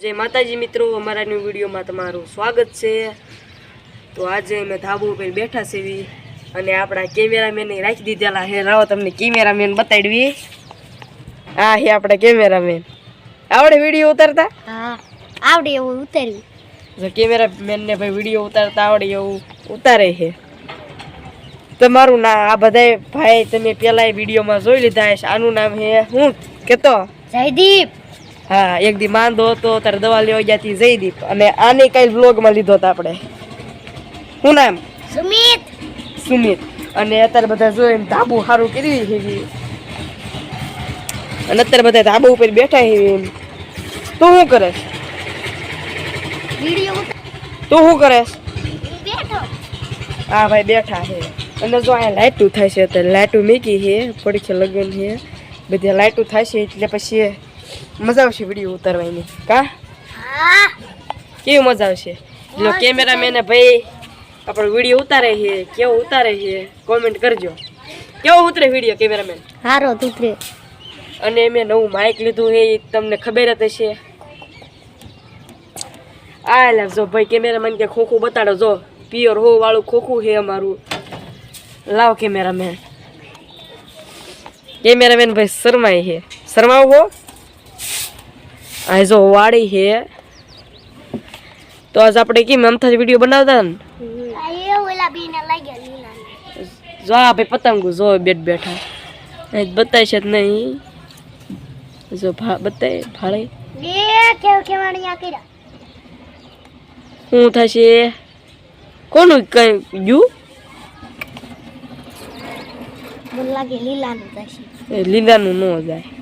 જય માતાજી મિત્રો અમારા ન્યૂ વિડીયોમાં તમારું સ્વાગત છે. તો આજે અમે ધાબુ ઉપર બેઠા છીએ અને આપણા કેમેરામેન રાખી દીધેલા હે રાવ તમને કેમેરામેન બતાડવી. આ હે આપણા કેમેરામેન આવડે વીડિયો ઉતારતા? હા આવડે એવું ઉતાર્યું જો કેમેરામેનને ભાઈ વીડિયો ઉતારતા આવડે એવું ઉતારે છે. તમારું ના આ બધાય ભાઈ તમે પેલા વિડીયોમાં જોઈ લીધા હશે. આનું નામ હે હું કેતો? જયદીપ. હા એક દી માંદો હતો તારે દવા લેવા ગયા હતી જયદીપ. અને આને કઈ વ્લોગમાં લીધો હતો આપણે. શું નામ? સુમિત. સુમિત. અને અત્યારે બધા જોઈને ધાબુ સારું કરી છે. અને અત્યારે બધા ધાબુ ઉપર બેઠા હેવી એમ. તું શું કરે તું શું કરે હા ભાઈ બેઠા છે. અને જો અહીંયા લાઇટું થાય છે અત્યારે લાઇટું મૂકી છે પડખે લગન છે. બધી લાઇટું થાય છે એટલે પછી મજા આવશે વીડિયો ઉતારવાની. કા? કેવી મજા આવશે? જો કેમેરામેન ભાઈ આપણો વીડિયો ઉતારે છે. કેવો ઉતારે છે? કોમેન્ટ કરજો. કેવો ઉતરે વીડિયો કેમેરામેન સારો ઉતરે. અને મેં નવું માઇક લીધું એ તમને ખબર જ હશે. આ લે જો ભાઈ કેમેરામેન કે ખોખું બતાડો. જો પિયર હો વાળું ખોખું છે અમારું. લાવ કેમેરામેન કેમેરામેન ભાઈ શરમાય છે. શરમાવો હો. આ જો વાડી છે. તો આજ આપણે કેમ અમથા વીડિયો બનાવતા ને? એ ઓલા બીને લાગ્યા લીલા જો આ ભાઈ પતંગો જો બેઠ બેઠા. એ બતાય છે નહીં. જો ભા બતાય ભાડે શું થશે? કોનું કઈ ગયું લીલાનું થશે. એ લીલાનું ન જાય.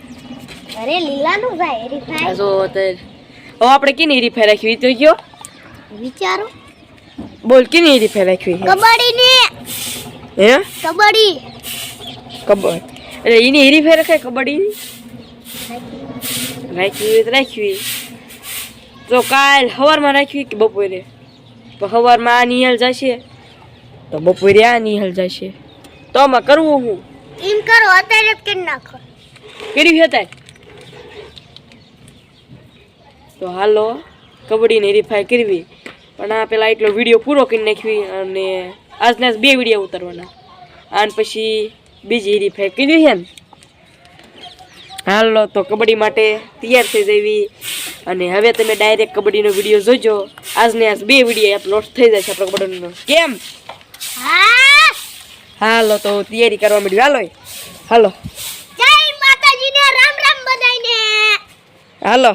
અરે લીલાનું ભાઈ એરી જો અત્યારે હવે આપણે કેની રીફાઈ રાખવી? તો ગયો વિચારો. બોલ કેની રીફાઈ રાખવી? કબડ્ડી ને હે? કબડ્ડી. કબડ એટલે એની રીફાઈ રખાય કબડ્ડી રાખવી તો રાખવી તો કાલ સવારમાં રાખવી કે બપોરે? તો સવારમાં આ નિહાલ જશે. તો બપોરે આ નિહાલ જશે. તો આમાં કરવું હું? એમ કરો અત્યારે જ કરી નાખો. કર્યું છે તો હાલો કબડ્ડીની રીફાઈ કરવી. પણ આ પેલા એટલો વીડિયો પૂરો કરી નાખવી અને આજના આજ બે વીડિયો ઉતારવાના. અને પછી બીજી રીફાઈ કરી છે ને? હાલો તો કબડ્ડી માટે તૈયાર થઈ જવી અને હવે તમે ડાયરેક્ટ કબડ્ડીનો વીડિયો જોજો. આજને આજ બે વીડિયો અપલોડ થઈ જશે આપણો કબડ્ડીનો. કેમ? હા હાલો તો તૈયારી કરવા માંડ્યું. હાલો હાલો. જય માતાજીને રામ રામ બધાયને. હાલો.